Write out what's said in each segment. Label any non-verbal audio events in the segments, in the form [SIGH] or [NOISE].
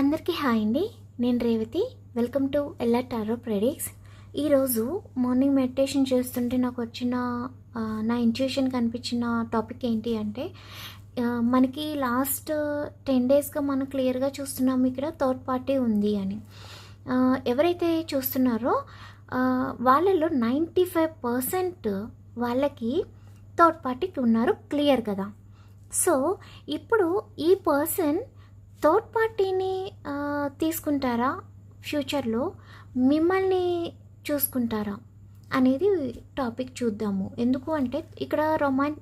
అందరికీ హాయ్ అండి. నేను Revathi. Welcome to Ella tarot predicts. ఈరోజు మార్నింగ్ మెడిటేషన్ చేస్తుంటే నాకు వచ్చిన నా ఇంట్యూషన్ కనిపించిన టాపిక్ ఏంటి అంటే మనకి లాస్ట్ టెన్ డేస్గా మనం క్లియర్గా చూస్తున్నాం ఇక్కడ థర్డ్ పార్టీ ఉంది అని. ఎవరైతే చూస్తున్నారో వాళ్ళలో నైంటీ ఫైవ్ పర్సెంట్ వాళ్ళకి థర్డ్ పార్టీకి ఉన్నారు క్లియర్ కదా. సో ఇప్పుడు ఈ పర్సన్ థర్డ్ పార్టీని తీసుకుంటారా? ఫ్యూచర్లో మిమ్మల్ని చూసుకుంటారా? అనేది టాపిక్ చూద్దాము. ఎందుకు అంటే ఇక్కడ రొమాన్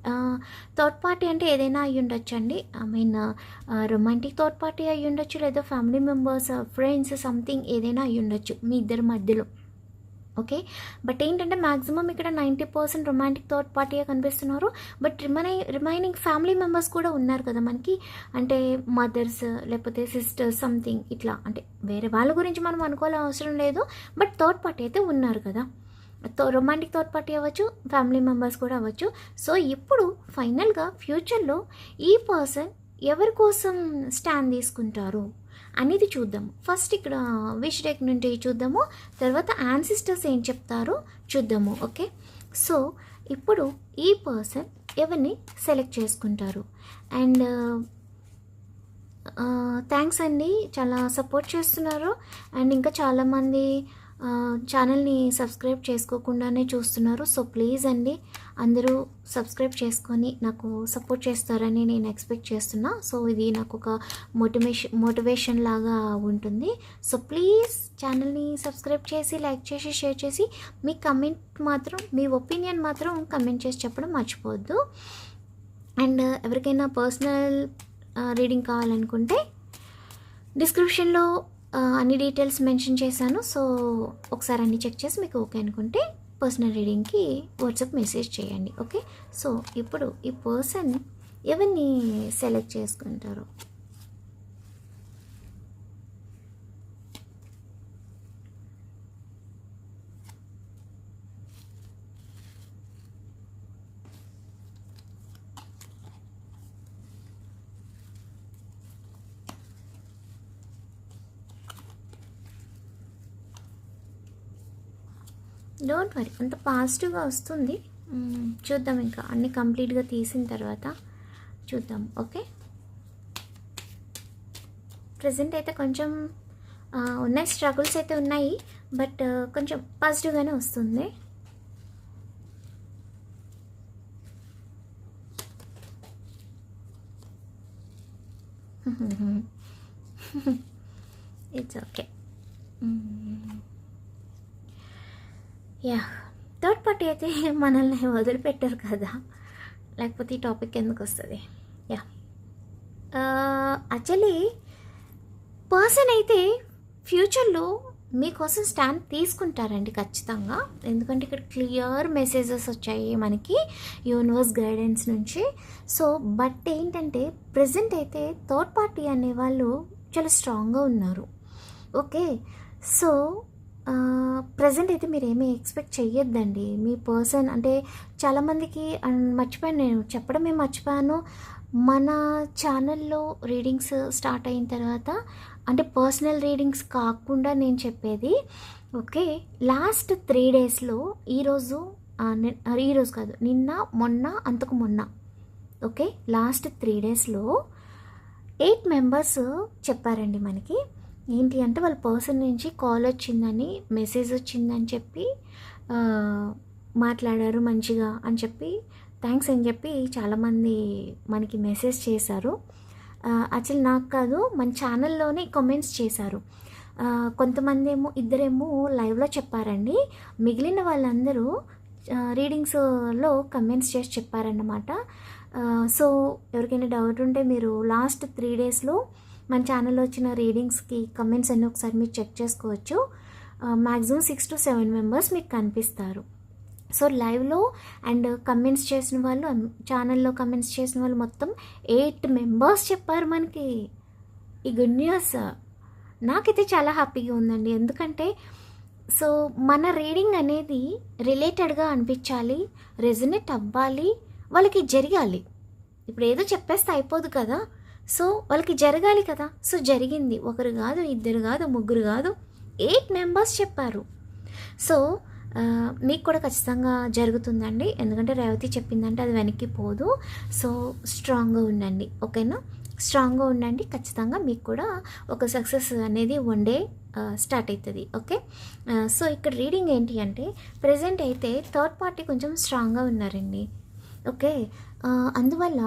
థర్డ్ పార్టీ అంటే ఏదైనా అయ్యి ఉండొచ్చు అండి I mean romantic third party అయ్యి ఉండొచ్చు లేదా ఫ్యామిలీ మెంబర్స్ ఫ్రెండ్స్ సంథింగ్ ఏదైనా అయ్యి ఉండొచ్చు మీ ఇద్దరి మధ్యలో. ఓకే? బట్ ఏంటంటే మ్యాక్సిమం ఇక్కడ నైంటీ పర్సెంట్ రొమాంటిక్ థర్డ్ పార్టీగా కనిపిస్తున్నారు. బట్ రిమైనై రిమైనింగ్ ఫ్యామిలీ మెంబర్స్ కూడా ఉన్నారు కదా మనకి. అంటే మదర్స్ లేకపోతే సిస్టర్స్ సంథింగ్ ఇట్లా. అంటే వేరే వాళ్ళ గురించి మనం అనుకోవాల్సిన అవసరం లేదు. బట్ థర్డ్ పార్టీ అయితే ఉన్నారు కదా. రొమాంటిక్ థర్డ్ పార్టీ అవ్వచ్చు ఫ్యామిలీ మెంబర్స్ కూడా అవ్వచ్చు. సో ఇప్పుడు ఫైనల్గా ఫ్యూచర్లో ఈ పర్సన్ ఎవరి కోసం స్టాండ్ తీసుకుంటారు? అనేది చూద్దాం ఫస్ట్ ఇక్కడ విష్ డెక్ నుండి చూద్దాము. తర్వాత యాన్సిస్టర్స్ ఏం చెప్తారో చూద్దాము. ఓకే సో ఇప్పుడు ఈ పర్సన్ ఎవరిని సెలెక్ట్ చేసుకుంటారు? అండ్ థ్యాంక్స్ uh, అండి. చాలా సపోర్ట్ చేస్తున్నారు. అండ్ ఇంకా చాలామంది ఛానల్ని సబ్స్క్రైబ్ చేసుకోకుండానే చూస్తున్నారు. సో ప్లీజ్ అండి అందరూ సబ్స్క్రైబ్ చేసుకొని నాకు సపోర్ట్ చేస్తారని నేను ఎక్స్పెక్ట్ చేస్తున్నా. సో ఇది నాకు ఒక మోటివేషన్ మోటివేషన్ లాగా ఉంటుంది. సో ప్లీజ్ ఛానల్ని సబ్స్క్రైబ్ చేసి లైక్ చేసి షేర్ చేసి మీ కమెంట్ మాత్రం మీ ఒపీనియన్ మాత్రం కమెంట్ చేసి చెప్పడం మర్చిపోవద్దు. అండ్ ఎవరికైనా పర్సనల్ రీడింగ్ కావాలనుకుంటే డిస్క్రిప్షన్లో అన్ని డీటెయిల్స్ మెన్షన్ చేశాను. సో ఒకసారి అన్ని చెక్ చేసి మీకు ఓకే అనుకుంటే పర్సనల్ రీడింగ్కి వాట్సాప్ మెసేజ్ చేయండి ఓకే సో ఇప్పుడు ఈ పర్సన్ ఎవరిని సెలెక్ట్ చేసుకుంటారు? డోంట్ వరీ అంత పాజిటివ్గా వస్తుంది. మ్మ్, చూద్దాం ఇంకా. అన్ని కంప్లీట్గా తీసిన తర్వాత చూద్దాం. ఓకే ప్రజెంట్ అయితే కొంచెం ఉన్నాయి. స్ట్రగుల్స్ అయితే ఉన్నాయి. బట్ కొంచెం పాజిటివ్గానే వస్తుంది. [LAUGHS] It's okay ya. Third party అయితే మనల్ని వదిలిపెట్టారు కదా. లేకపోతే ఈ టాపిక్ ఎందుకు వస్తుంది? యా. యాక్చువల్లీ పర్సన్ అయితే ఫ్యూచర్లో మీకోసం స్టాండ్ తీసుకుంటారండి ఖచ్చితంగా. ఎందుకంటే ఇక్కడ క్లియర్ మెసేజెస్ వచ్చాయి మనకి యూనివర్స్ గైడెన్స్ నుంచి. సో బట్ ఏంటంటే ప్రజెంట్ అయితే థర్డ్ పార్టీ అనేవాళ్ళు చాలా స్ట్రాంగ్గా ఉన్నారు. ఓకే సో ప్రజెంట్ అయితే మీరు ఏమీ ఎక్స్పెక్ట్ చేయొద్దండి మీ పర్సన్ అంటే చాలామందికి మర్చిపోయాను నేను చెప్పడమే మర్చిపోయాను. మన ఛానల్లో రీడింగ్స్ స్టార్ట్ అయిన తర్వాత అంటే పర్సనల్ రీడింగ్స్ కాకుండా నేను చెప్పేది ఓకే లాస్ట్ త్రీ డేస్లో ఈరోజు ఈరోజు కాదు నిన్న మొన్న అంతకు మొన్న ఓకే లాస్ట్ త్రీ డేస్లో ఎయిట్ మెంబర్స్ చెప్పారండి మనకి. ఏంటి అంటే వాళ్ళ పర్సన్ నుంచి కాల్ వచ్చిందని మెసేజ్ వచ్చిందని చెప్పి మాట్లాడారు మంచిగా అని చెప్పి థ్యాంక్స్ అని చెప్పి చాలామంది మనకి మెసేజ్ చేశారు. యాక్చువల్ నాకు కాదు మన ఛానల్లోనే కమెంట్స్ చేశారు. కొంతమంది ఏమో ఇద్దరేమో లైవ్లో చెప్పారండి. మిగిలిన వాళ్ళందరూ రీడింగ్స్లో కమెంట్స్ చేసి చెప్పారన్నమాట. సో ఎవరికైనా డౌట్ ఉంటే మీరు లాస్ట్ త్రీ డేస్లో మన ఛానల్లో వచ్చిన రీడింగ్స్కి కమెంట్స్ అన్నీ ఒకసారి మీరు చెక్ చేసుకోవచ్చు. Maximum six to seven members మీకు కనిపిస్తారు. సో లైవ్లో అండ్ కమెంట్స్ చేసిన వాళ్ళు ఛానల్లో కమెంట్స్ చేసిన వాళ్ళు మొత్తం ఎయిట్ మెంబర్స్ చెప్పారు మనకి. ఈ గుడ్ న్యూస్ నాకైతే చాలా హ్యాపీగా ఉందండి. ఎందుకంటే సో మన రీడింగ్ అనేది రిలేటెడ్గా అనిపించాలి రెజనేట్ అవ్వాలి వాళ్ళకి జరగాలి. ఇప్పుడు ఏదో చెప్పేస్తే అయిపోదు కదా. సో వాళ్ళకి జరగాలి కదా. సో జరిగింది. ఒకరు కాదు ఇద్దరు కాదు ముగ్గురు కాదు ఎయిట్ మెంబర్స్ చెప్పారు. సో మీకు కూడా ఖచ్చితంగా జరుగుతుందండి. ఎందుకంటే రేవతి చెప్పిందంటే అది వెనక్కి పోదు. సో స్ట్రాంగ్గా ఉండండి. ఓకేనా? స్ట్రాంగ్గా ఉండండి. ఖచ్చితంగా మీకు కూడా ఒక సక్సెస్ అనేది వన్ డే స్టార్ట్ అవుతుంది ఓకే? సో ఇక్కడ రీడింగ్ ఏంటి అంటే ప్రజెంట్ అయితే థర్డ్ పార్టీ కొంచెం స్ట్రాంగ్గా ఉన్నారండి. ఓకే. అందువల్ల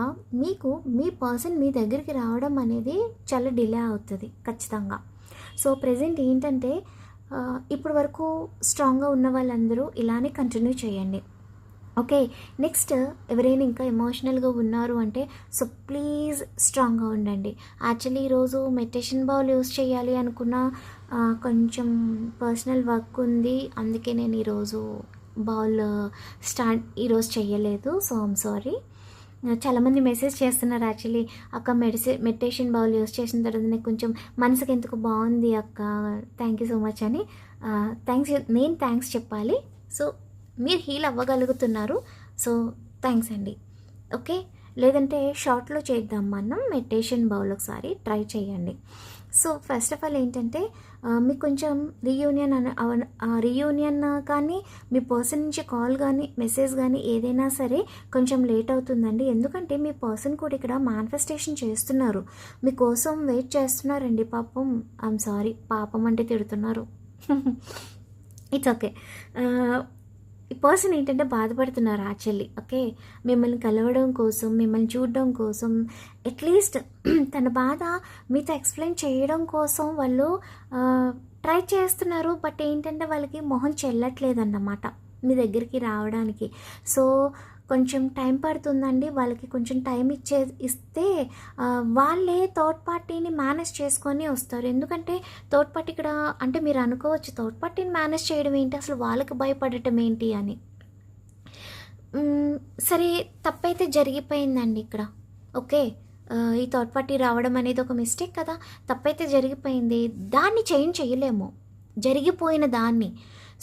మీకు మీ పర్సన్ మీ దగ్గరికి రావడం అనేది చాలా డిలే అవుతుంది ఖచ్చితంగా. సో ప్రజెంట్ ఏంటంటే ఇప్పటి వరకు స్ట్రాంగ్గా ఉన్న వాళ్ళందరూ ఇలానే కంటిన్యూ చేయండి. ఓకే. నెక్స్ట్ ఎవరైనా ఇంకా ఎమోషనల్గా ఉన్నారు అంటే సో ప్లీజ్ స్ట్రాంగ్గా ఉండండి. యాక్చువల్లీ ఈరోజు మెడిటేషన్ బౌల్ యూస్ చేయాలి అనుకున్న కొంచెం పర్సనల్ వర్క్ ఉంది. అందుకే నేను ఈరోజు బౌల్ స్టార్ట్ ఈరోజు చేయలేదు సో ఐమ్ సారీ చాలామంది మెసేజ్ చేస్తున్నారు యాక్చువల్లీ అక్క మెడిసిన్ మెడిటేషన్ బౌల్ యూస్ చేసిన తర్వాత నాకు కొంచెం మనసుకి ఎందుకు బాగుంది అక్క? థ్యాంక్ యూ సో మచ్ అని థ్యాంక్స్ నేను థ్యాంక్స్ చెప్పాలి. సో మీరు హీల్ అవ్వగలుగుతున్నారు. సో థ్యాంక్స్ అండి. ఓకే? లేదంటే షార్ట్లో చేద్దాం మనం మెడిటేషన్ బౌల్ ఒకసారి ట్రై చేయండి సో ఫస్ట్ ఆఫ్ ఆల్ ఏంటంటే మీకు కొంచెం రీయూనియన్ అన రీయూనియన్ కానీ మీ పర్సన్ నుంచి కాల్ కానీ మెసేజ్ కానీ ఏదైనా సరే కొంచెం లేట్ అవుతుందండి. ఎందుకంటే మీ పర్సన్ కూడా ఇక్కడ మేనిఫెస్టేషన్ చేస్తున్నారు. మీకోసం వెయిట్ చేస్తున్నారండి పాపం. ఐఎమ్ సారీ పాపం అంటే తిడుతున్నారు. [LAUGHS] ఇట్స్ ఓకే ఈ పర్సన్ ఏంటంటే బాధపడుతున్నారు యాక్చువల్లీ ఓకే మిమ్మల్ని కలవడం కోసం మిమ్మల్ని చూడడం కోసం అట్లీస్ట్ [CLEARS THROAT] తన బాధ మీతో ఎక్స్ప్లెయిన్ చేయడం కోసం వాళ్ళు ట్రై చేస్తున్నారు బట్ ఏంటంటే వాళ్ళకి మొహం చెల్లట్లేదన్నమాట మీ దగ్గరికి రావడానికి. సో కొంచెం టైం పడుతుందండి. వాళ్ళకి కొంచెం టైం ఇచ్చే ఇస్తే వాళ్ళే థర్డ్ పార్టీని మేనేజ్ చేసుకొని వస్తారు. ఎందుకంటే థర్డ్ పార్టీ ఇక్కడ అంటే మీరు అనుకోవచ్చు థర్డ్ పార్టీని మేనేజ్ చేయడం ఏంటి? అసలు వాళ్ళకి భయపడటం ఏంటి అని. సరే తప్పైతే జరిగిపోయిందండి ఇక్కడ. ఓకే ఈ థర్డ్ పార్టీ రావడం అనేది ఒక మిస్టేక్ కదా. తప్పైతే జరిగిపోయింది. దాన్ని చేంజ్ చేయలేము. జరిగిపోయిన దాన్ని.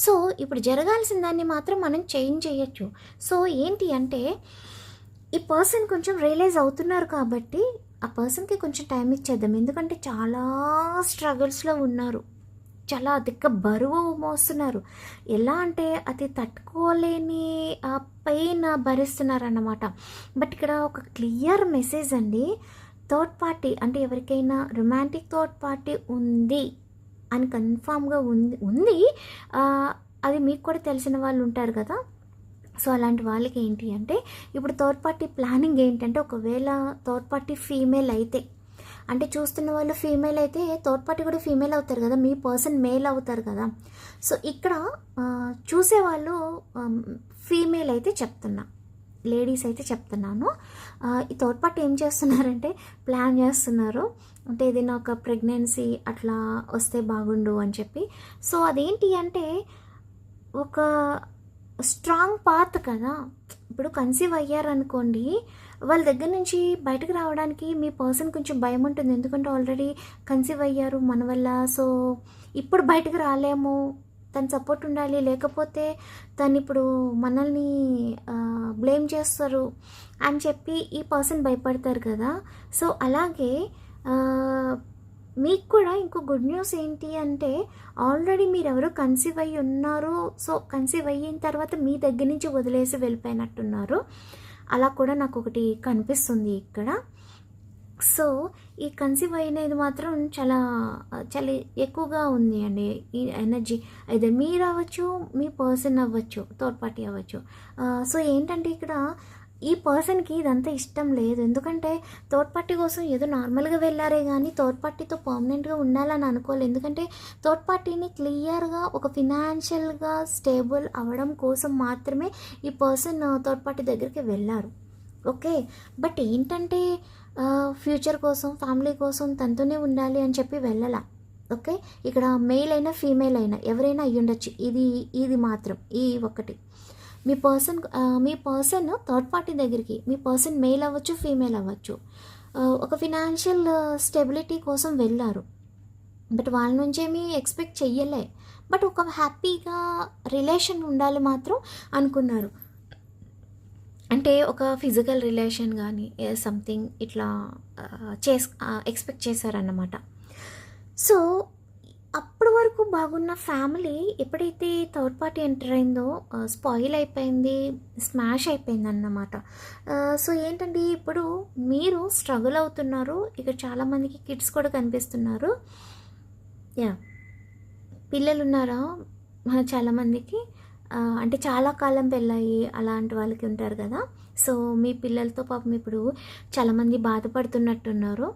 సో ఇప్పుడు జరగాల్సిన దాన్ని మాత్రం మనం చేంజ్ చేయొచ్చు. సో ఏంటి అంటే ఈ పర్సన్ కొంచెం రియలైజ్ అవుతున్నారు కాబట్టి ఆ పర్సన్కి కొంచెం టైం ఇచ్చేద్దాం. ఎందుకంటే చాలా స్ట్రగుల్స్లో ఉన్నారు. చాలా అధిక బరువు మోస్తున్నారు. ఎలా అంటే అది తట్టుకోలేని ఆ పెయిన్ భరిస్తున్నారు అన్నమాట బట్ ఇక్కడ ఒక క్లియర్ మెసేజ్ అండి. థర్డ్ పార్టీ అంటే ఎవరికైనా రొమాంటిక్ థర్డ్ పార్టీ ఉంది. అని కన్ఫామ్గా ఉంది ఉంది. అది మీకు కూడా తెలిసిన వాళ్ళు ఉంటారు కదా. సో అలాంటి వాళ్ళకి ఏంటి అంటే ఇప్పుడు థర్డ్ పార్టీ ప్లానింగ్ ఏంటంటే ఒకవేళ థర్డ్ పార్టీ ఫీమేల్ అయితే అంటే చూస్తున్న వాళ్ళు ఫీమేల్ అయితే థర్డ్ పార్టీ కూడా ఫీమేల్ అవుతారు కదా మీ పర్సన్ మేల్ అవుతారు కదా. సో ఇక్కడ చూసేవాళ్ళు ఫీమేల్ అయితే చెప్తున్నా. లేడీస్ అయితే చెప్తున్నాను. ఈ థర్డ్ పార్టీ ఏం చేస్తున్నారంటే ప్లాన్ చేస్తున్నారు. అంటే ఏదైనా ఒక ప్రెగ్నెన్సీ అట్లా వస్తే బాగుండు అని చెప్పి. సో అదేంటి అంటే ఒక స్ట్రాంగ్ పాత్ కదా. ఇప్పుడు కన్సీవ్ అయ్యారనుకోండి వాళ్ళ దగ్గర నుంచి బయటకు రావడానికి మీ పర్సన్ కొంచెం భయం ఉంటుంది. ఎందుకంటే ఆల్రెడీ కన్సీవ్ అయ్యారు మన వల్ల. సో ఇప్పుడు బయటకు రాలేము. తన సపోర్ట్ ఉండాలి. లేకపోతే తను ఇప్పుడు మనల్ని బ్లేమ్ చేస్తారు అని చెప్పి ఈ పర్సన్ భయపడతారు కదా. సో అలాగే మీకు కూడా ఇంకో గుడ్ న్యూస్ ఏంటి అంటే ఆల్రెడీ మీరు ఎవరో కన్సీవ్ అయ్యి ఉన్నారు. సో కన్సీవ్ అయిన తర్వాత మీ దగ్గర నుంచి వదిలేసి వెళ్ళిపోయినట్టున్నారు. అలా కూడా నాకు ఒకటి కనిపిస్తుంది ఇక్కడ. సో ఈ కన్సీవ్ అయినది మాత్రం చాలా చాలా ఎక్కువగా ఉంది అండి. ఈ ఎనర్జీ. అయితే మీరు అవ్వచ్చు మీ పర్సన్ అవ్వచ్చు థర్డ్ పార్టీ అవ్వచ్చు. సో ఏంటంటే ఇక్కడ ఈ పర్సన్కి ఇదంతా ఇష్టం లేదు. ఎందుకంటే థర్డ్ పార్టీ కోసం ఏదో నార్మల్గా వెళ్ళారే కానీ థర్డ్ పార్టీతో పర్మనెంట్గా ఉండాలని అనుకోలేదు. ఎందుకంటే థర్డ్ పార్టీని క్లియర్గా ఒక ఫినాన్షియల్గా స్టేబుల్ అవ్వడం కోసం మాత్రమే ఈ పర్సన్ థర్డ్ పార్టీ దగ్గరికి వెళ్ళారు. ఓకే? బట్ ఏంటంటే ఫ్యూచర్ కోసం ఫ్యామిలీ కోసం తనతోనే ఉండాలి అని చెప్పి వెళ్ళాల. ఓకే? ఇక్కడ మెయిల్ అయినా ఫీమేల్ అయినా ఎవరైనా అయ్యుండొచ్చు. ఇది ఇది మాత్రం ఈ ఒకటి మీ పర్సన్ మీ పర్సన్ థర్డ్ పార్టీ దగ్గరికి మీ పర్సన్ మెయిల్ అవ్వచ్చు ఫీమేల్ అవ్వచ్చు. ఒక ఫినాన్షియల్ స్టెబిలిటీ కోసం వెళ్ళారు. బట్ వాళ్ళ నుంచేమీ ఎక్స్పెక్ట్ చెయ్యలే. బట్ ఒక హ్యాపీగా రిలేషన్ ఉండాలి మాత్రం అనుకున్నారు. అంటే ఒక ఫిజికల్ రిలేషన్ కానీ సంథింగ్ ఇట్లా చేస్ ఎక్స్పెక్ట్ చేశారన్నమాట. సో అప్పటి వరకు బాగున్న ఫ్యామిలీ ఎప్పుడైతే థర్డ్ పార్టీ ఎంటర్ అయిందో స్పాయిల్ అయిపోయింది స్మాష్ అయిపోయింది అన్నమాట సో ఏంటంటే ఇప్పుడు మీరు స్ట్రగుల్ అవుతున్నారు ఇక్కడ చాలామందికి కిడ్స్ కూడా కనిపిస్తున్నారు. యా పిల్లలు ఉన్నారా చాలామందికి అంటే చాలా కాలం పెళ్ళాయి అలాంటి వాళ్ళకి ఉంటారు కదా. సో మీ పిల్లలతో పాపం ఇప్పుడు చాలామంది బాధపడుతున్నట్టున్నారు.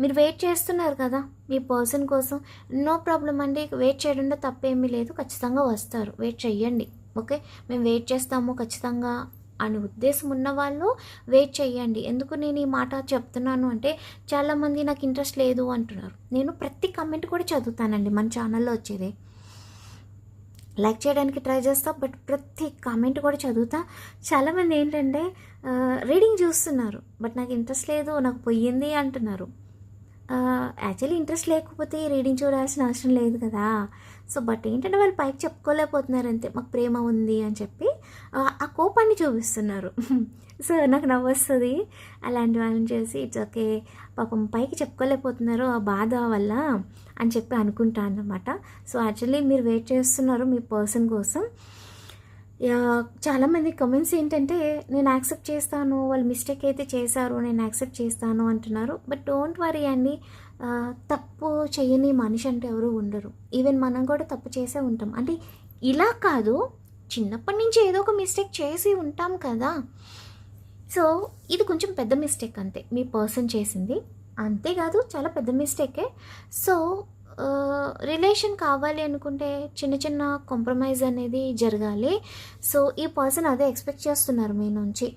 మీరు వెయిట్ చేస్తున్నారు కదా మీ పర్సన్ కోసం. నో ప్రాబ్లం అండి వెయిట్ చేయడంలో తప్పేమీ లేదు ఖచ్చితంగా వస్తారు. వెయిట్ చెయ్యండి ఓకే? మేము వెయిట్ చేస్తాము ఖచ్చితంగా అని ఉద్దేశం ఉన్న వాళ్ళు వెయిట్ చేయండి ఎందుకు నేను ఈ మాట చెప్తున్నాను అంటే చాలామంది నాకు ఇంట్రెస్ట్ లేదు అంటున్నారు. నేను ప్రతి కమెంట్ కూడా చదువుతానండి మన ఛానల్లో వచ్చేదే. లైక్ చేయడానికి ట్రై చేస్తా బట్ ప్రతి కామెంట్ కూడా చదువుతా. చాలామంది ఏంటంటే రీడింగ్ చూస్తున్నారు బట్ నాకు ఇంట్రెస్ట్ లేదు నాకు పోయింది అంటున్నారు. యాక్చువల్లీ ఇంట్రెస్ట్ లేకపోతే రీడింగ్ చూడాల్సిన అవసరం లేదు కదా. సో బట్ ఏంటంటే వాళ్ళు పైకి చెప్పుకోలేకపోతున్నారు అంతే మాకు ప్రేమ ఉంది అని చెప్పి ఆ, కోపాన్ని చూపిస్తున్నారు. [LAUGHS] సో నాకు నవ్వు వస్తుంది అలాంటి వాళ్ళని చేసి ఇట్స్ ఓకే పాపం పైకి చెప్పుకోలేకపోతున్నారు ఆ బాధ వల్ల. అని చెప్పి అనుకుంటాను అన్నమాట సో యాక్చువల్లీ మీరు వెయిట్ చేస్తున్నారు మీ పర్సన్ కోసం. చాలామంది కమెంట్స్ ఏంటంటే నేను యాక్సెప్ట్ చేస్తాను వాళ్ళు మిస్టేక్ అయితే చేశారు నేను యాక్సెప్ట్ చేస్తాను అంటున్నారు. బట్ డోంట్ వరీ అండి తప్పు చేయని మనిషి అంటే ఎవరు ఉండరు. ఈవెన్ మనం కూడా తప్పు చేసే ఉంటాం. అంటే ఇలా కాదు చిన్నప్పటి నుంచి ఏదో ఒక మిస్టేక్ చేసి ఉంటాం కదా. సో ఇది కొంచెం పెద్ద మిస్టేక్ అంతే మీ పర్సన్ చేసింది. అంతేకాదు చాలా పెద్ద మిస్టేకే. సో రిలేషన్ కావాలి అనుకుంటే చిన్న చిన్న కాంప్రమైజ్ అనేది జరగాలి. సో ఈ పర్సన్ అదే ఎక్స్పెక్ట్ చేస్తున్నారు మీ నుంచి.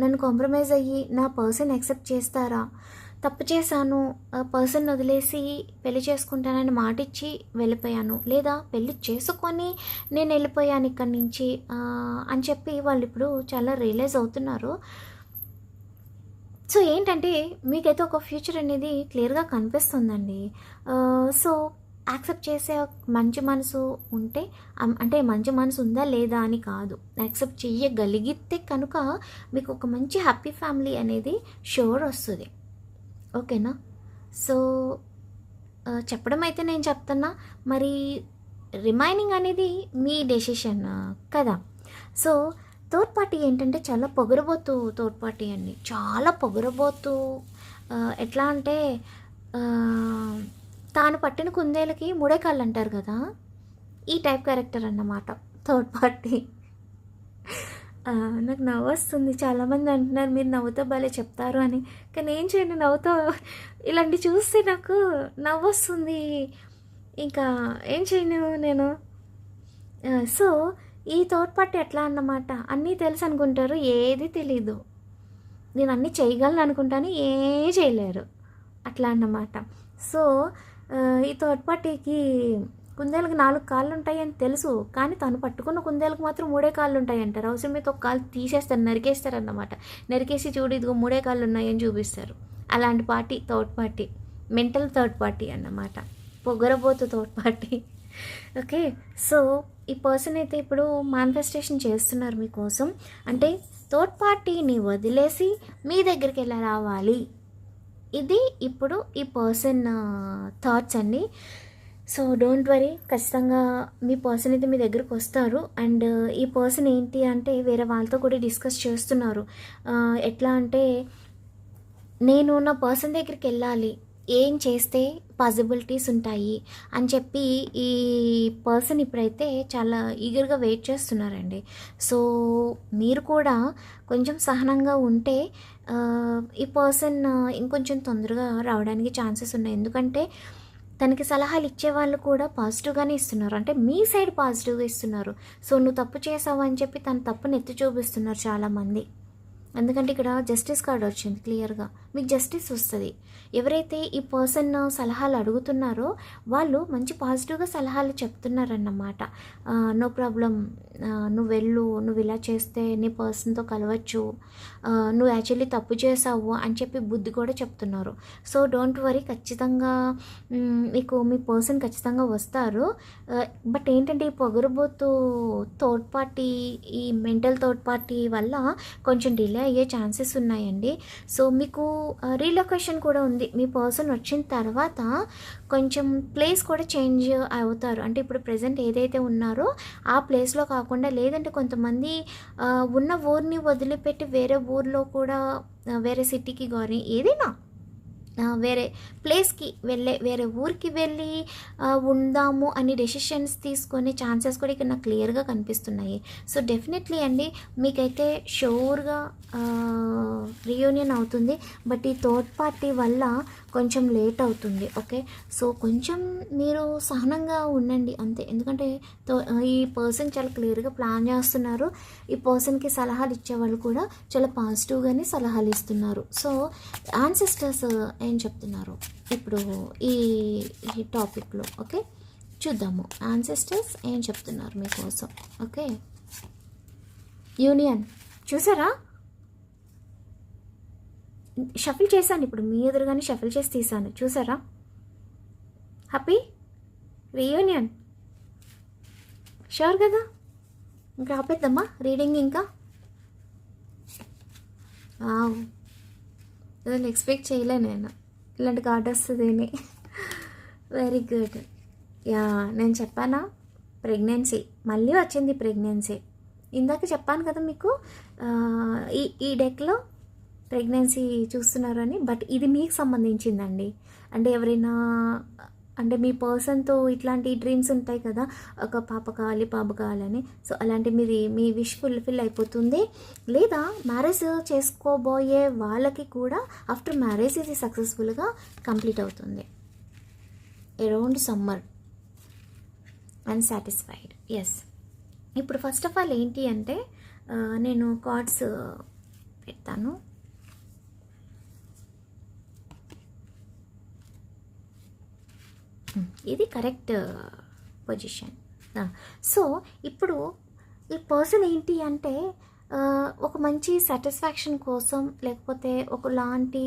నన్ను కాంప్రమైజ్ అయ్యి నా పర్సన్ యాక్సెప్ట్ చేస్తారా? తప్పు చేశాను పర్సన్ వదిలేసి పెళ్ళి చేసుకుంటానని మాట ఇచ్చి వెళ్ళిపోయాను. లేదా పెళ్ళి చేసుకొని నేను వెళ్ళిపోయాను ఇక్కడి నుంచి అని చెప్పి వాళ్ళు ఇప్పుడు చాలా రియలైజ్ అవుతున్నారు. సో ఏంటంటే మీకైతే ఒక ఫ్యూచర్ అనేది క్లియర్గా కనిపిస్తుందండి. సో యాక్సెప్ట్ చేసే మంచి మనసు ఉంటే అంటే మంచి మనసు ఉందా లేదా అని కాదు. యాక్సెప్ట్ చెయ్యగలిగితే కనుక మీకు ఒక మంచి హ్యాపీ ఫ్యామిలీ అనేది షోర్ వస్తుంది. ఓకేనా? సో చెప్పడం అయితే నేను చెప్తున్నా. మరి రిమైనింగ్ అనేది మీ డెసిషన్ కదా? సో థర్డ్ పార్టీ ఏంటంటే చాలా పొగరబోతు థర్డ్ పార్టీ అండి. చాలా పొగరబోతు. ఎట్లా అంటే తాను పట్టిన కుందేలకి మూడే కాళ్ళు అంటారు కదా ఈ టైప్ క్యారెక్టర్ అన్నమాట థర్డ్ పార్టీ నాకు నవ్వొస్తుంది. చాలామంది అంటున్నారు మీరు నవ్వుతో భలే చెప్తారు అని. కానీ ఏం చేయను నవ్వుతో ఇలాంటి చూస్తే నాకు నవ్వొస్తుంది. ఇంకా ఏం చేయను నేను? సో ఈ తోడ్పాటు ఎట్లా అన్నమాట? అన్నీ తెలుసు అనుకుంటారు ఏది తెలీదు. నేను అన్నీ చేయగలను అనుకుంటాను ఏ చేయలేరు. అట్లా అన్నమాట. సో ఈ తోడ్పాటికి కుందేలకు నాలుగు కాళ్ళు ఉంటాయని తెలుసు కానీ తను పట్టుకున్న కుందేలకు మాత్రం మూడే కాళ్ళు ఉంటాయి అంటారు అవసరం మీద ఒక కాలు తీసేస్తారు నరికేస్తారు అన్నమాట. నరికేసి చూడు ఇదిగో మూడే కాళ్ళు ఉన్నాయని చూపిస్తారు. అలాంటి party third party mental third party అన్నమాట. పొగరబోతు థర్డ్ పార్టీ ఓకే? సో ఈ పర్సన్ అయితే ఇప్పుడు మానిఫెస్టేషన్ చేస్తున్నారు మీకోసం. అంటే థర్డ్ పార్టీని వదిలేసి మీ దగ్గరికి ఎలా రావాలి? ఇది ఇప్పుడు ఈ పర్సన్ థాట్స్ అండి. సో డోంట్ వరీ ఖచ్చితంగా మీ పర్సన్ అయితే మీ దగ్గరకు వస్తారు. అండ్ ఈ పర్సన్ ఏంటి అంటే వేరే వాళ్ళతో కూడా డిస్కస్ చేస్తున్నారు. ఎట్లా అంటే నేను నా పర్సన్ దగ్గరికి వెళ్ళాలి. ఏం చేస్తే పాసిబిలిటీస్ ఉంటాయి అని చెప్పి ఈ పర్సన్ ఇప్పుడైతే చాలా ఈగర్గా వెయిట్ చేస్తున్నారండి. సో మీరు కూడా కొంచెం సహనంగా ఉంటే ఈ పర్సన్ ఇంకొంచెం తొందరగా రావడానికి ఛాన్సెస్ ఉన్నాయి. ఎందుకంటే తనకి సలహాలు ఇచ్చే వాళ్ళు కూడా పాజిటివ్గానే ఇస్తున్నారు. అంటే మీ సైడ్ పాజిటివ్గా ఇస్తున్నారు. సో నువ్వు తప్పు చేసావు అని చెప్పి తన తప్పుని ఎత్తి చూపిస్తున్నారు చాలామంది. ఎందుకంటే ఇక్కడ జస్టిస్ కార్డ్ వచ్చింది క్లియర్గా మీకు జస్టిస్ వస్తుంది. ఎవరైతే ఈ పర్సన్ సలహాలు అడుగుతున్నారో వాళ్ళు మంచి పాజిటివ్గా సలహాలు చెప్తున్నారన్నమాట. నో ప్రాబ్లం నువ్వు వెళ్ళు. నువ్వు ఇలా చేస్తే నీ పర్సన్తో కలవచ్చు. నువ్వు యాక్చువల్లీ తప్పు చేసావు అని చెప్పి బుద్ధి కూడా చెప్తున్నారు. సో డోంట్ వరీ ఖచ్చితంగా మీకు మీ పర్సన్ ఖచ్చితంగా వస్తారు. బట్ ఏంటంటే ఈ పొగరుబోతు థర్డ్ పార్టీ ఈ మెంటల్ థర్డ్ పార్టీ వల్ల కొంచెం డిలే అయ్యే ఛాన్సెస్ ఉన్నాయండి. సో మీకు రీలొకేషన్ కూడా ఉంది. మీ పర్సన్ వచ్చిన తర్వాత కొంచెం ప్లేస్ కూడా చేంజ్ అవుతారు. అంటే ఇప్పుడు ప్రజెంట్ ఏదైతే ఉన్నారో ఆ ప్లేస్లో కాకుండా లేదంటే కొంతమంది ఉన్న ఊరిని వదిలిపెట్టి వేరే ఊర్లో కూడా వేరే సిటీకి కానీ ఏదైనా వేరే ప్లేస్కి వెళ్ళే వేరే ఊరికి వెళ్ళి ఉందాము అని డెసిషన్స్ తీసుకునే ఛాన్సెస్ కూడా ఇక్కడ నాకు క్లియర్గా కనిపిస్తున్నాయి. సో డెఫినెట్లీ అండి మీకైతే షూర్గా రియూనియన్ అవుతుంది. బట్ ఈ థర్డ్ పార్టీ వల్ల కొంచెం లేట్ అవుతుంది ఓకే? సో కొంచెం మీరు సహనంగా ఉండండి అంతే. ఎందుకంటే తో- ఈ పర్సన్ చాలా క్లియర్గా ప్లాన్ చేస్తున్నారు. ఈ పర్సన్కి సలహాలు ఇచ్చేవాళ్ళు కూడా చాలా పాజిటివ్గానే సలహాలు ఇస్తున్నారు. సో ఆన్సిస్టర్స్ ఏం చెప్తున్నారు? ఇప్పుడు ఈ ఈ టాపిక్లో ఓకే? చూద్దాము. ఆన్సిస్టర్స్ ఏం చెప్తున్నారు మీకోసం ఓకే? యూనియన్ చూసారా? షఫిల్ చేశాను ఇప్పుడు మీ ఎదురుగానే షఫిల్ చేసి తీసాను చూసారా? హ్యాపీ? రీయూనియన్? షూర్ కదా? ఇంకా ఆపేద్దామా? రీడింగ్ ఇంకా? వావ్. అసలు ఎక్స్పెక్ట్ చేయలే నేను. ఇలాంటి కార్డ్ వస్తుంది వెరీ గుడ్ యా నేను చెప్పానా? ప్రెగ్నెన్సీ. మళ్ళీ వచ్చింది ప్రెగ్నెన్సీ. ఇందాక చెప్పాను కదా మీకు ఈ ఈ డెక్లో ప్రెగ్నెన్సీ చూస్తున్నారని బట్ ఇది మీకు సంబంధించిందండి. అంటే ఎవరైనా అంటే మీ పర్సన్తో ఇట్లాంటి డ్రీమ్స్ ఉంటాయి కదా ఒక పాప కావాలి పాప కావాలని సో అలాంటి మీది మీ విష్ ఫుల్ఫిల్ అయిపోతుంది. లేదా మ్యారేజ్ చేసుకోబోయే వాళ్ళకి కూడా ఆఫ్టర్ మ్యారేజ్ ఇది సక్సెస్ఫుల్గా కంప్లీట్ అవుతుంది. Around summer. అన్సాటిస్ఫైడ్ ఎస్ ఇప్పుడు ఫస్ట్ ఆఫ్ ఆల్ ఏంటి అంటే నేను కార్డ్స్ పెడతాను. Hmm. ఇది correct uh, position so ah. ఇప్పుడు ఈ పర్సన్ ఏంటి అంటే uh, ఒక మంచి సాటిస్ఫాక్షన్ కోసం లేకపోతే ఒకలాంటి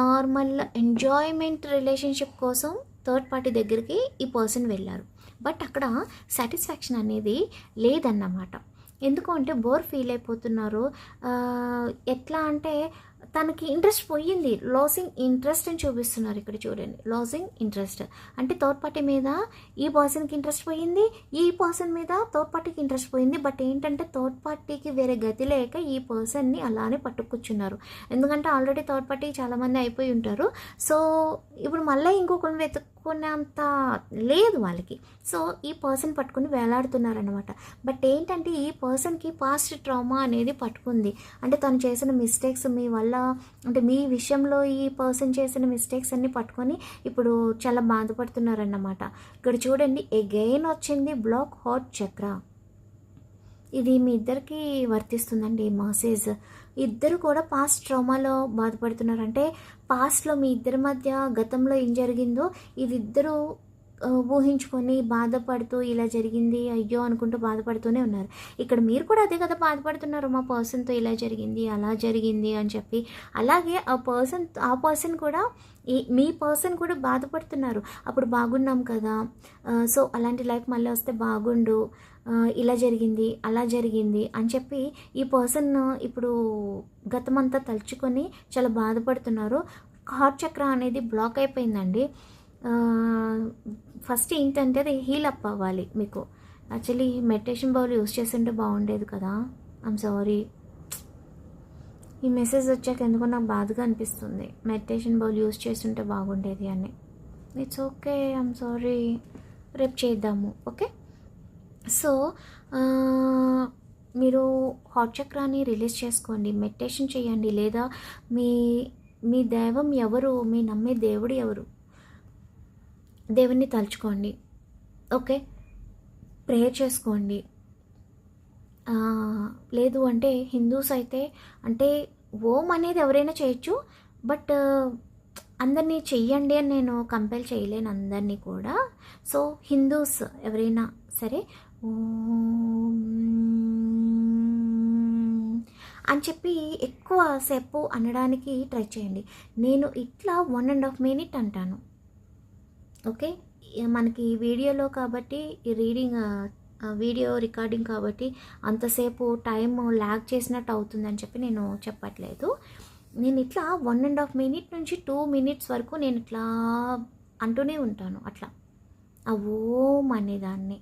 నార్మల్ ఎంజాయ్మెంట్ రిలేషన్షిప్ కోసం థర్డ్ పార్టీ దగ్గరికి ఈ పర్సన్ వెళ్ళారు. బట్ అక్కడ సాటిస్ఫాక్షన్ అనేది లేదన్నమాట. ఎందుకు అంటే బోర్ ఫీల్ అయిపోతున్నారు. Uh, ఎట్లా అంటే తనకి ఇంట్రెస్ట్ పోయింది. లాసింగ్ ఇంట్రెస్ట్ అని చూపిస్తున్నారు ఇక్కడ చూడండి. Losing interest. అంటే థర్డ్ పార్టీ మీద ఈ పర్సన్కి ఇంట్రెస్ట్ పోయింది ఈ పర్సన్ మీద థర్డ్ పార్టీకి ఇంట్రెస్ట్ పోయింది. బట్ ఏంటంటే థర్డ్ పార్టీకి వేరే గతి లేక ఈ పర్సన్ని అలానే పట్టుకొచ్చున్నారు. ఎందుకంటే ఆల్రెడీ థర్డ్ పార్టీకి చాలామంది అయిపోయి ఉంటారు. సో ఇప్పుడు మళ్ళీ ఇంకొకరిని వెతుక్కునేంత లేదు వాళ్ళకి. సో ఈ పర్సన్ పట్టుకుని వేలాడుతున్నారనమాట బట్ ఏంటంటే ఈ పర్సన్కి పాస్ట్ ట్రామా అనేది పట్టుకుంది. అంటే తను చేసిన మిస్టేక్స్ మీ వల్ల అంటే మీ విషయంలో ఈ పర్సన్ చేసిన మిస్టేక్స్ అన్ని పట్టుకొని ఇప్పుడు చాలా బాధపడుతున్నారన్నమాట. ఇక్కడ చూడండి ఎగైన్ వచ్చింది బ్లాక్ హాట్ చక్ర ఇది మీ ఇద్దరికి వర్తిస్తుందండి ఈ మెసేజ్ ఇద్దరు కూడా పాస్ట్ ట్రామాలో బాధపడుతున్నారు అంటే పాస్ట్లో మీ ఇద్దరి మధ్య గతంలో ఏం జరిగిందో ఇది ఇద్దరు ఊహించుకొని బాధపడుతూ ఇలా జరిగింది అయ్యో అనుకుంటూ బాధపడుతూనే ఉన్నారు. ఇక్కడ మీరు కూడా అదే కదా బాధపడుతున్నారు మా పర్సన్తో ఇలా జరిగింది అలా జరిగింది అని చెప్పి. అలాగే ఆ పర్సన్ ఆ పర్సన్ కూడా ఈ మీ పర్సన్ కూడా బాధపడుతున్నారు. అప్పుడు బాగున్నాం కదా సో అలాంటి లైఫ్ మళ్ళీ వస్తే బాగుండు ఇలా జరిగింది అలా జరిగింది అని చెప్పి ఈ పర్సన్ ఇప్పుడు గతమంతా తలుచుకొని చాలా బాధపడుతున్నారు. హార్ట్ చక్ర అనేది బ్లాక్ అయిపోయిందండి. ఫస్ట్ ఏంటంటే అది హీల్ అప్ అవ్వాలి మీకు. యాక్చువల్లీ మెడిటేషన్ బౌల్ యూస్ చేస్తుంటే బాగుండేది కదా. ఐమ్ సారీ ఈ మెసేజ్ వచ్చాక ఎందుకో నాకు బాధగా అనిపిస్తుంది. మెడిటేషన్ బౌల్ యూస్ చేస్తుంటే బాగుండేది అని. ఇట్స్ ఓకే ఐమ్ సారీ రేపు చేద్దాము ఓకే సో మీరు హాట్ చక్రాన్ని రిలీజ్ చేసుకోండి మెడిటేషన్ చేయండి లేదా మీ మీ దైవం ఎవరు మీ నమ్మే దేవుడు ఎవరు దేవుణ్ణి తలుచుకోండి. ఓకే? ప్రేయర్ చేసుకోండి. లేదు అంటే హిందూస్ అయితే అంటే ఓం అనేది ఎవరైనా చేయొచ్చు బట్ అందరినీ చెయ్యండి అని నేను కంపేర్ చేయలేను అందరినీ కూడా. సో హిందూస్ ఎవరైనా సరే అని చెప్పి ఎక్కువ సేపు అనడానికి ట్రై చేయండి. నేను ఇట్లా వన్ అండ్ హాఫ్ మినిట్ అంటాను. ఓకే? మనకి వీడియోలో కాబట్టి రీడింగ్ వీడియో రికార్డింగ్ కాబట్టి అంతసేపు టైం ల్యాగ్ చేసినట్టు అవుతుందని చెప్పి నేను చెప్పట్లేదు. నేను ఇట్లా వన్ అండ్ హాఫ్ మినిట్ నుంచి టూ మినిట్స్ వరకు నేను ఇట్లా అంటూనే ఉంటాను. అట్లా. ఆ ఓం అనేదాన్ని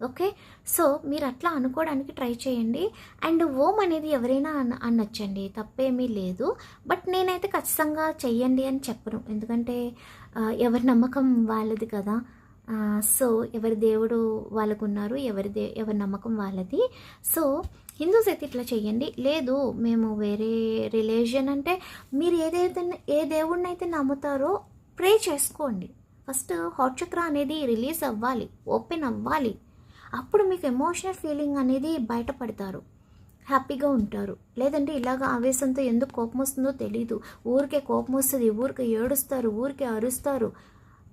ఓకే? సో మీరు అట్లా అనుకోవడానికి ట్రై చేయండి. అండ్ ఓం అనేది ఎవరైనా అన అనొచ్చండి. తప్పేమీ లేదు. బట్ నేనైతే ఖచ్చితంగా చెయ్యండి అని చెప్పను. ఎందుకంటే ఎవరి నమ్మకం వాళ్ళది కదా. సో ఎవరి దేవుడు వాళ్ళకు ఉన్నారు ఎవరి దే ఎవరి నమ్మకం వాళ్ళది. సో హిందూస్ అయితే ఇట్లా చేయండి లేదు మేము వేరే రిలీజియన్ అంటే మీరు ఏదైతే ఏ దేవుడిని అయితే నమ్ముతారో ప్రే చేసుకోండి. ఫస్ట్ హాట్ చక్ర అనేది రిలీజ్ అవ్వాలి. ఓపెన్ అవ్వాలి. అప్పుడు మీకు ఎమోషనల్ ఫీలింగ్ అనేది బయటపడతారు. హ్యాపీగా ఉంటారు. లేదంటే ఇలాగ ఆవేశంతో ఎందుకు కోపం వస్తుందో తెలీదు. ఊరికే కోపం వస్తుంది ఊరికే ఏడుస్తారు ఊరికే అరుస్తారు.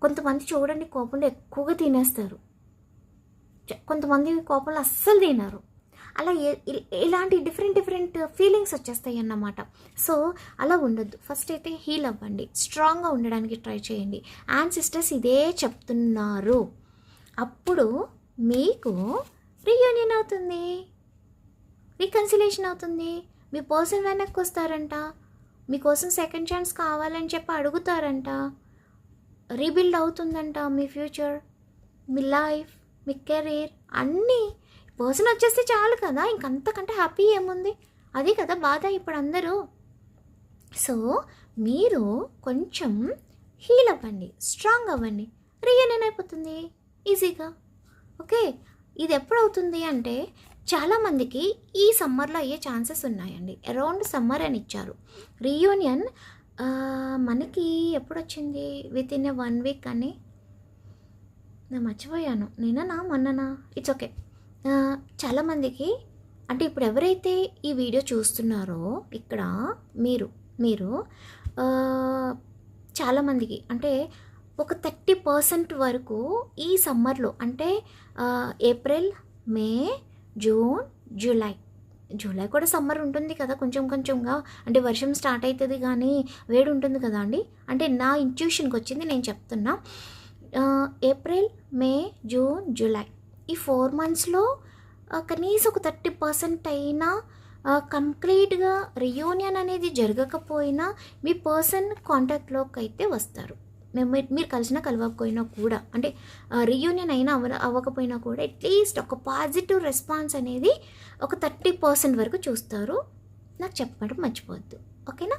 కొంతమంది చూడండి కోపంలో ఎక్కువగా తినేస్తారు. కొంతమంది కోపంలో అస్సలు తినరు. అలా ఇ- ఇలాంటి డిఫరెంట్ డిఫరెంట్ ఫీలింగ్స్ వచ్చేస్తాయి అన్నమాట. సో అలా ఉండొద్దు. ఫస్ట్ అయితే హీల్ అవ్వండి. స్ట్రాంగ్గా ఉండడానికి ట్రై చేయండి. అండ్ సిస్టర్స్ ఇదే చెప్తున్నారు. అప్పుడు మీకు రీయూనియన్ అవుతుంది. రీకన్సిలేషన్ అవుతుంది. మీ పర్సన్ వెనక్కి వస్తారంట. మీకోసం సెకండ్ ఛాన్స్ కావాలని చెప్పి అడుగుతారంట. రీబిల్డ్ అవుతుందంట మీ ఫ్యూచర్ మీ లైఫ్ మీ కెరీర్ అన్నీ. పర్సన్ వచ్చేస్తే చాలు కదా. ఇంకంతకంటే హ్యాపీ ఏముంది? అది కదా బాధ ఇప్పుడు అందరూ. సో మీరు కొంచెం హీల్ అవ్వండి. స్ట్రాంగ్ అవ్వండి. రీయూనియన్ అయిపోతుంది. ఈజీగా ఓకే ఇది ఎప్పుడు అవుతుంది అంటే చాలామందికి ఈ సమ్మర్లో అయ్యే ఛాన్సెస్ ఉన్నాయండి. అరౌండ్ సమ్మర్ అని ఇచ్చారు. రీయూనియన్ మనకి ఎప్పుడు వచ్చింది within a one week అని. నేను మర్చిపోయాను. నిన్ననా మొన్ననా? It's okay. చాలామందికి అంటే ఇప్పుడు ఎవరైతే ఈ వీడియో చూస్తున్నారో ఇక్కడ మీరు మీరు చాలామందికి అంటే ఒక థర్టీ పర్సెంట్ వరకు ఈ సమ్మర్లో అంటే April May June July. July కూడా సమ్మర్ ఉంటుంది కదా కొంచెం కొంచెంగా. అంటే వర్షం స్టార్ట్ అవుతుంది కానీ వేడి ఉంటుంది కదా అండి. అంటే నా ఇంట్యూషన్కి వచ్చింది నేను చెప్తున్నా. April May June July. ఈ ఫోర్ మంత్స్లో కనీసం ఒక థర్టీ పర్సెంట్ అయినా కంప్లీట్గా రియూనియన్ అనేది జరగకపోయినా మీ పర్సన్ కాంటాక్ట్లోకి అయితే వస్తారు. మీరు- మీరు కలిసినా కలవకపోయినా కూడా అంటే రియూనియన్ అయినా అవ అవ్వకపోయినా కూడా అట్లీస్ట్ ఒక పాజిటివ్ రెస్పాన్స్ అనేది ఒక థర్టీ పర్సెంట్ వరకు చూస్తారు. నాకు చెప్పడం మర్చిపోవద్దు. ఓకేనా?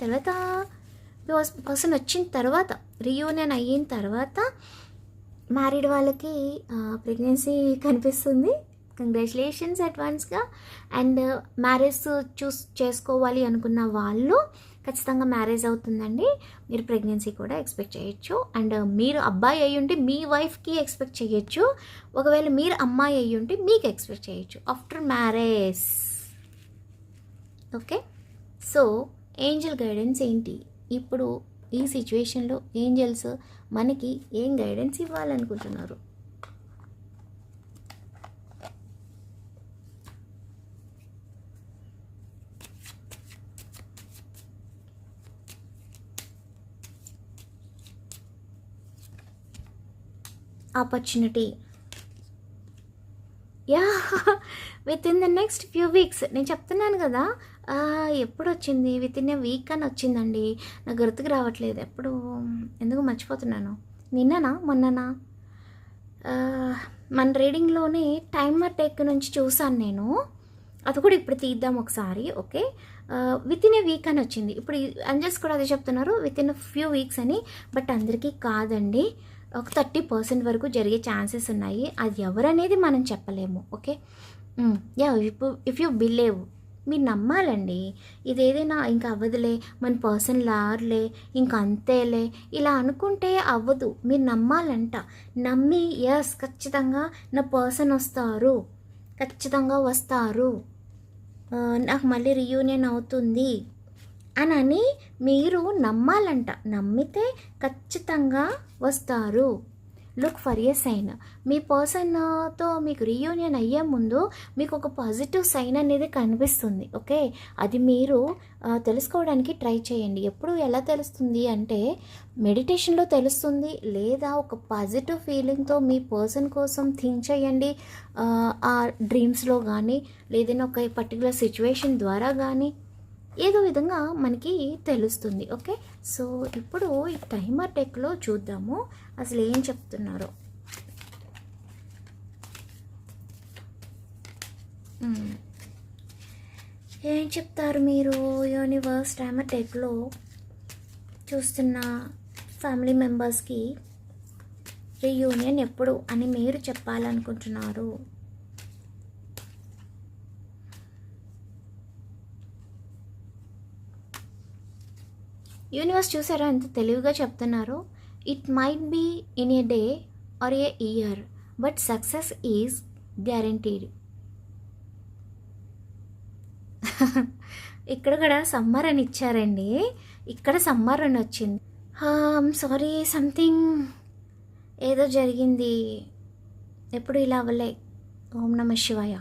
తర్వాత పర్సన్ వచ్చిన తర్వాత రియూనియన్ అయిన తర్వాత మ్యారీడ్ వాళ్ళకి ప్రెగ్నెన్సీ కనిపిస్తుంది. కంగ్రాచులేషన్స్ అడ్వాన్స్గా అండ్ మ్యారేజ్ చూస్ చేసుకోవాలి అనుకున్న వాళ్ళు ఖచ్చితంగా మ్యారేజ్ అవుతుందండి. మీరు ప్రెగ్నెన్సీ కూడా ఎక్స్పెక్ట్ చేయొచ్చు. అండ్ మీరు అబ్బాయి అయ్యి ఉంటే మీ వైఫ్కి ఎక్స్పెక్ట్ చేయొచ్చు. ఒకవేళ మీరు అమ్మాయి అయ్యి ఉంటే మీకు ఎక్స్పెక్ట్ చేయొచ్చు. After marriage okay so angel guidance ఏంటి? ఇప్పుడు ఈ సిచ్యువేషన్లో ఏంజల్స్ మనకి ఏం guidance ఇవ్వాలనుకుంటున్నారు? Opportunity yeah within the next few weeks నేను చెప్తున్నాను కదా ఎప్పుడు వచ్చింది విత్ ఇన్ ఏ వీక్ అని వచ్చిందండి. నాకు గుర్తుకు రావట్లేదు. ఎప్పుడు ఎందుకు మర్చిపోతున్నాను? నిన్ననా? మొన్ననా? మన రీడింగ్లోనే టైమర్ టెక్ నుంచి చూసాను నేను. అది కూడా ఇప్పుడు తీద్దాం ఒకసారి okay? Within a week అని వచ్చింది. ఇప్పుడు అంజల్స్ కూడా అదే చెప్తున్నారు. విత్ ఇన్ ఫ్యూ వీక్స్ అని. బట్ అందరికీ కాదండి. ఒక థర్టీ పర్సెంట్ వరకు జరిగే ఛాన్సెస్ ఉన్నాయి. అది ఎవరనేది మనం చెప్పలేము. ఓకే? యా ఇప్పుడు ఇఫ్ యూ బిలీవ్ మీరు నమ్మాలండి. ఇదేదైనా ఇంకా అవ్వదులే మన పర్సన్ లార్లే ఇంకా అంతేలే ఇలా అనుకుంటే అవ్వదు. మీరు నమ్మాలంట. నమ్మి ఎస్ ఖచ్చితంగా నా పర్సన్ వస్తారు. ఖచ్చితంగా వస్తారు. నాకు మళ్ళీ రియూనియన్ అవుతుంది. అని అని మీరు నమ్మాలంట. నమ్మితే ఖచ్చితంగా వస్తారు. లుక్ ఫర్ ఎ సైన్ మీ పర్సన్తో మీకు రీయూనియన్ అయ్యే ముందు మీకు ఒక పాజిటివ్ సైన్ అనేది కనిపిస్తుంది. ఓకే అది మీరు తెలుసుకోవడానికి ట్రై చేయండి. ఎప్పుడు ఎలా తెలుస్తుంది అంటే మెడిటేషన్లో తెలుస్తుంది లేదా ఒక పాజిటివ్ ఫీలింగ్తో మీ పర్సన్ కోసం థింక్ చేయండి. ఆ, ఆ డ్రీమ్స్లో కానీ లేదైనా ఒక పర్టికులర్ సిచ్యువేషన్ ద్వారా కానీ ఏదో విధంగా మనకి తెలుస్తుంది ఓకే? సో ఇప్పుడు ఈ టైమర్ టెక్లో చూద్దాము అసలు ఏం చెప్తున్నారో? ఏం చెప్తారు మీరు? యూనివర్స్ టైమర్ టెక్లో చూస్తున్న ఫ్యామిలీ మెంబర్స్కి రీయూనియన్ ఎప్పుడు అని మీరు చెప్పాలనుకుంటున్నారు? యూనివర్స్ చూసారా ఎంత తెలివిగా చెప్తున్నారు? It might be in a day or a year but success is guaranteed ఇక్కడ కూడా సమ్మర్ అని ఇచ్చారండి. ఇక్కడ సమ్మర్ అని వచ్చింది. సారీ సంథింగ్ ఏదో జరిగింది. ఎప్పుడు ఇలా అవ్వలే. ఓం నమ శివాయ.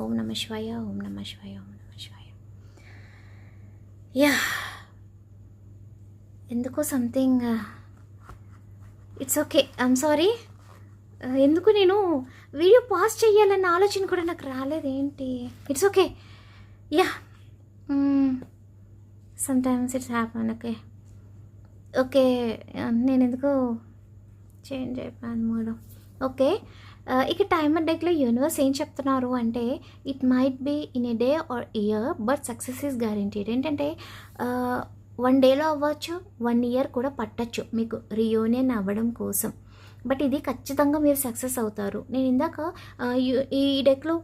ఓం నమ శివాయ ఓం నమ శివాయ ఓం నమ శివాయ. యా ఎందుకో something it's okay I'm sorry ఎందుకు నేను వీడియో పాస్ చేయాలన్న ఆలోచన కూడా నాకు రాలేదు ఏంటి? It's okay yeah sometimes it's happen okay okay నేను ఎందుకు చేంజ్ అయిపోయాను మూడు. ఓకే uh, ఇక టైమర్ డెక్లో యూనివర్స్ ఏం చెప్తున్నారు అంటే it might be in a day or year but success is guaranteed ఏంటంటే uh, వన్ డేలో అవ్వచ్చు వన్ ఇయర్ కూడా పట్టచ్చు మీకు రియూనియన్ అవ్వడం కోసం. బట్ ఇది ఖచ్చితంగా మీరు సక్సెస్ అవుతారు. నేను ఇందాక ఈ డెక్లో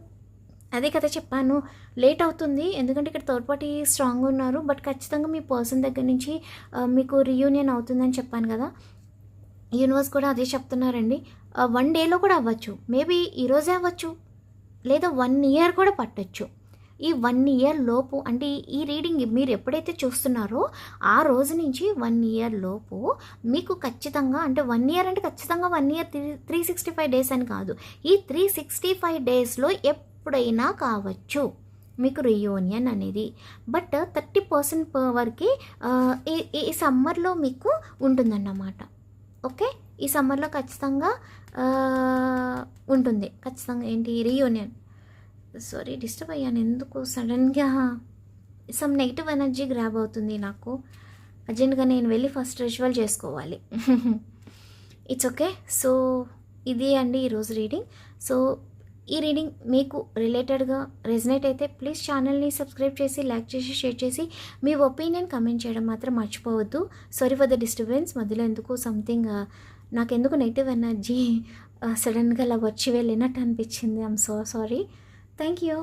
అదే కదా చెప్పాను. లేట్ అవుతుంది ఎందుకంటే ఇక్కడ థర్డ్ పార్టీ స్ట్రాంగ్ ఉన్నారు. బట్ ఖచ్చితంగా మీ పర్సన్ దగ్గర నుంచి మీకు రియూనియన్ అవుతుందని చెప్పాను కదా. యూనివర్స్ కూడా అదే చెప్తున్నారండి. వన్ డేలో కూడా అవ్వచ్చు. మేబీ ఈరోజే అవ్వచ్చు. లేదా వన్ ఇయర్ కూడా పట్టచ్చు. ఈ వన్ ఇయర్ లోపు అంటే ఈ- రీడింగ్ మీరు ఎప్పుడైతే చూస్తున్నారో ఆ రోజు నుంచి వన్ ఇయర్ లోపు మీకు ఖచ్చితంగా అంటే వన్ ఇయర్ అంటే ఖచ్చితంగా one year three three sixty five days అని కాదు. ఈ త్రీ సిక్స్టీ ఫైవ్ డేస్లో ఎప్పుడైనా కావచ్చు మీకు రియూనియన్ అనేది. బట్ థర్టీ పర్సెంట్ వరకు ఈ ఈ సమ్మర్లో మీకు ఉంటుందన్నమాట. ఓకే? ఈ సమ్మర్లో ఖచ్చితంగా ఉంటుంది. ఖచ్చితంగా ఏంటి? రీయూనియన్ సారీ డిస్టర్బ్ అయ్యాను. ఎందుకు? సడన్గా సమ్ నెగిటివ్ ఎనర్జీ గ్రాబ్ అవుతుంది నాకు. అర్జెంట్గా నేను వెళ్ళి ఫస్ట్ రిచువల్ చేసుకోవాలి. ఇట్స్ ఓకే సో ఇది అండి ఈరోజు రీడింగ్ సో ఈ రీడింగ్ మీకు రిలేటెడ్గా రెజనేట్ అయితే ప్లీజ్ ఛానల్ని సబ్స్క్రైబ్ చేసి లైక్ చేసి షేర్ చేసి మీ ఒపీనియన్ కమెంట్ చేయడం మాత్రం మర్చిపోవద్దు. సారీ ఫర్ ద డిస్టర్బెన్స్ మధ్యలో ఎందుకు సంథింగ్ uh, నాకెందుకు నెగిటివ్ ఎనర్జీ సడన్గా అలా వచ్చి వెళ్ళినట్టు అనిపించింది. I'm so sorry thank you